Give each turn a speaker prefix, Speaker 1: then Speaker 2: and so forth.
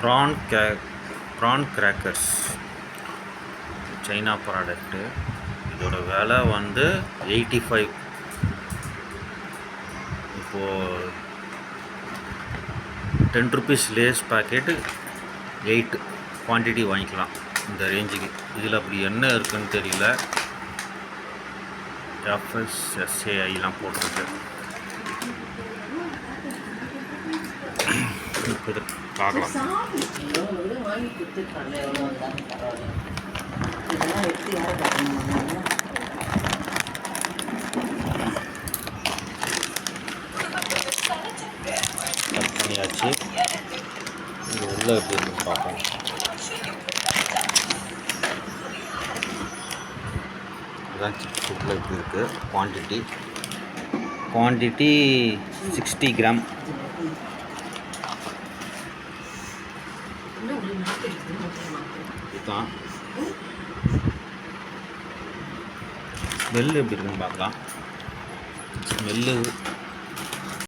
Speaker 1: PRAN கே prawn crackers China product இதோட விலை வந்து எயிட்டி ஃபைவ் இப்போது ten rupees Lays packet eight quantity வாங்கிக்கலாம். இந்த ரேஞ்சுக்கு இதில் அப்படி என்ன இருக்குன்னு தெரியல. எஃப்எஸ்எஸ்ஏஐலாம் போட்டிருக்கு. பார்க்கலாம் கட் பண்ணியாச்சு. இது உள்ளே எப்படி இருக்குன்னு பார்ப்போம். இதுதான் சிப்ஸ் இப்படி இருக்குது குவான்டிட்டி குவான்டிட்டி சிக்ஸ்டி கிராம் இதுதான் எப்படி இருக்குன்னு பார்க்கலாம் வெள்ளு